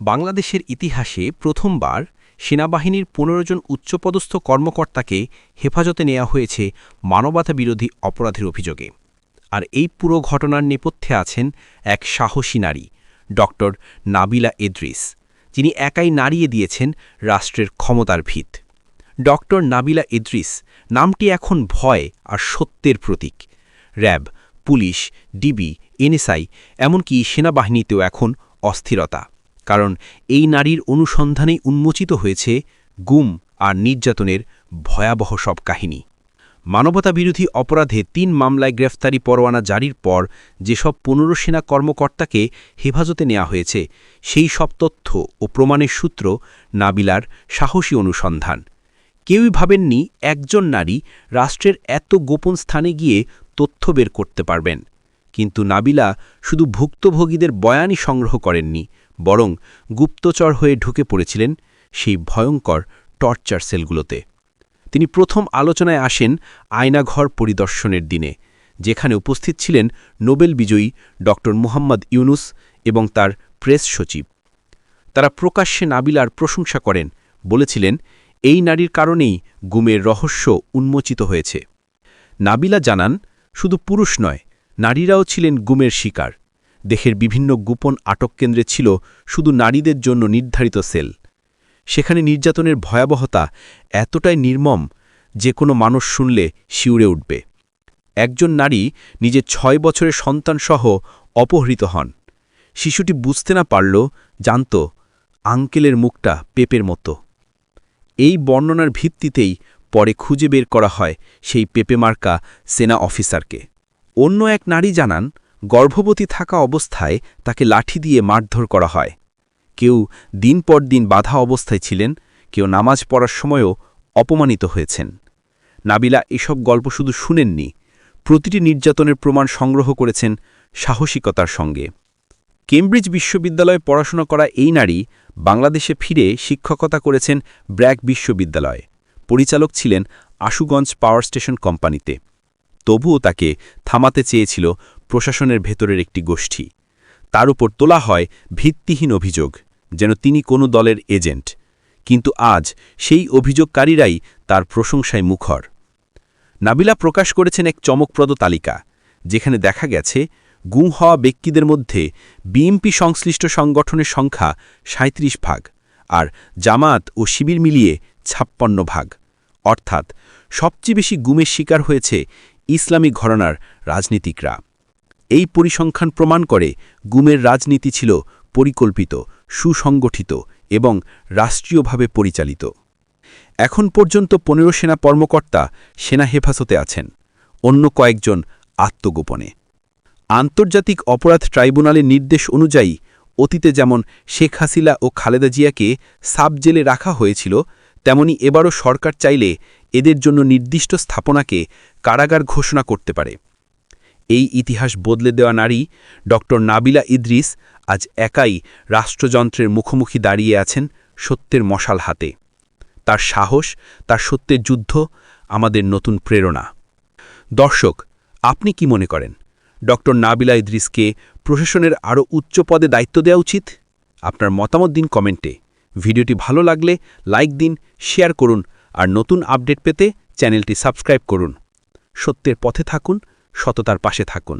বাংলাদেশের ইতিহাসে প্রথমবার সেনাবাহিনীর পনেরো জন উচ্চপদস্থ কর্মকর্তাকে হেফাজতে নেওয়া হয়েছে মানবতা বিরোধী অপরাধের অভিযোগে। আর এই পুরো ঘটনার নেপথ্যে আছেন এক সাহসী নারী, ডক্টর নাবিলা এদ্রিস, যিনি একাই নাড়িয়ে দিয়েছেন রাষ্ট্রের ক্ষমতার ভিত। ডক্টর নাবিলা ইদ্রিস নামটি এখন ভয় আর সত্যের প্রতীক। র্যাব, পুলিশ, ডিবি, এনএসআই, এমনকি সেনাবাহিনীতেও এখন অস্থিরতা। কারণ এই নারীর অনুসন্ধানেই উন্মোচিত হয়েছে গুম আর নির্যাতনের ভয়াবহ সব কাহিনী। মানবতাবিরোধী অপরাধে তিন মামলায় গ্রেফতারি পরোয়ানা জারির পর যেসব পনেরো সেনা কর্মকর্তাকে হেফাজতে নেওয়া হয়েছে, সেই সব তথ্য ও প্রমাণের সূত্র নাবিলার সাহসী অনুসন্ধান। কেউই ভাবেননি একজন নারী রাষ্ট্রের এত গোপন স্থানে গিয়ে তথ্য বের করতে পারবেন। কিন্তু নাবিলা শুধু ভুক্তভোগীদের বয়ানই সংগ্রহ করেননি, বরং গুপ্তচর হয়ে ঢুকে পড়েছিলেন সেই ভয়ঙ্কর টর্চার সেলগুলোতে। তিনি প্রথম আলোচনায় আসেন আয়নাঘর পরিদর্শনের দিনে, যেখানে উপস্থিত ছিলেন নোবেল বিজয়ী ড. মুহাম্মদ ইউনুস এবং তার প্রেস সচিব। তারা প্রকাশ্যে নাবিলার প্রশংসা করেন, বলেছিলেন, এই নারীর কারণেই গুমের রহস্য উন্মোচিত হয়েছে। নাবিলা জানান, শুধু পুরুষ নয় নারীরাও ছিলেন গুমের শিকার। দেশের বিভিন্ন গোপন আটক কেন্দ্রে ছিল শুধু নারীদের জন্য নির্ধারিত সেল। সেখানে নির্যাতনের ভয়াবহতা এতটাই নির্মম যে কোনো মানুষ শুনলে শিউরে উঠবে। একজন নারী নিজের ছয় বছরের সন্তানসহ অপহৃত হন। শিশুটি বুঝতে না পারল, জানত আঙ্কেলের মুখটা পেপের মতো। এই বর্ণনার ভিত্তিতেই পরে খুঁজে বের করা হয় সেই পেপে মার্কা সেনা অফিসারকে। অন্য এক নারী জানান, গর্ভবতী থাকা অবস্থায় তাকে লাঠি দিয়ে মারধর করা হয়। কেউ দিন পর দিন বাধা অবস্থায় ছিলেন, কেউ নামাজ পড়ার সময়ও অপমানিত হয়েছেন। নাবিলা এসব গল্প শুধু শুনেননি, প্রতিটি নির্যাতনের প্রমাণ সংগ্রহ করেছেন সাহসিকতার সঙ্গে। কেমব্রিজ বিশ্ববিদ্যালয়ে পড়াশোনা করা এই নারী বাংলাদেশে ফিরে শিক্ষকতা করেছেন ব্র্যাক বিশ্ববিদ্যালয়ে। পরিচালক ছিলেন আশুগঞ্জ পাওয়ার স্টেশন কোম্পানিতে। তবুও তাকে থামাতে চেয়েছিল প্রশাসনের ভেতরের একটি গোষ্ঠী। তার উপর তোলা হয় ভিত্তিহীন অভিযোগ, যেন তিনি কোনো দলের এজেন্ট। কিন্তু আজ সেই অভিযোগকারীরাই তার প্রশংসায় মুখর। নাবিলা প্রকাশ করেছেন এক চমকপ্রদ তালিকা, যেখানে দেখা গেছে, গুম হওয়া ব্যক্তিদের মধ্যে বিএমপি সংশ্লিষ্ট সংগঠনের সংখ্যা সাঁত্রিশ ভাগ আর জামাত ও শিবির মিলিয়ে ছাপ্পান্ন ভাগ। অর্থাৎ সবচেয়ে বেশি গুমের শিকার হয়েছে ইসলামী ঘরনার রাজনীতিকরা। এই পরিসংখ্যান প্রমাণ করে গুমের রাজনীতি ছিল পরিকল্পিত, সুসংগঠিত এবং রাষ্ট্রীয়ভাবে পরিচালিত। এখন পর্যন্ত পনেরো সেনা কর্মকর্তা সেনা হেফাজতে আছেন, অন্য কয়েকজন আত্মগোপনে। আন্তর্জাতিক অপরাধ ট্রাইব্যুনালের নির্দেশ অনুযায়ী অতীতে যেমন শেখ হাসিলা ও খালেদা জিয়াকে সাব জেলে রাখা হয়েছিল তেমনি এবারও সরকার চাইলে এদের জন্য নির্দিষ্ট স্থাপনাকে কারাগার ঘোষণা করতে পারে। এই ইতিহাস বদলে দেওয়া নারী ড. নাবিলা ইদ্রিস আজ একাই রাষ্ট্রযন্ত্রের মুখোমুখি দাঁড়িয়ে আছেন সত্যের মশাল হাতে। তার সাহস, তার সত্যের যুদ্ধ আমাদের নতুন প্রেরণা। দর্শক, আপনি কি মনে করেন? ড. নাবিলা ইদ্রিসকে প্রশাসনের আরও উচ্চ পদে দায়িত্ব দেওয়া উচিত? আপনার মতামত দিন কমেন্টে। ভিডিওটি ভালো লাগলে লাইক দিন, শেয়ার করুন আর নতুন আপডেট পেতে চ্যানেলটি সাবস্ক্রাইব করুন। সত্যের পথে থাকুন, সততার পাশে থাকুন।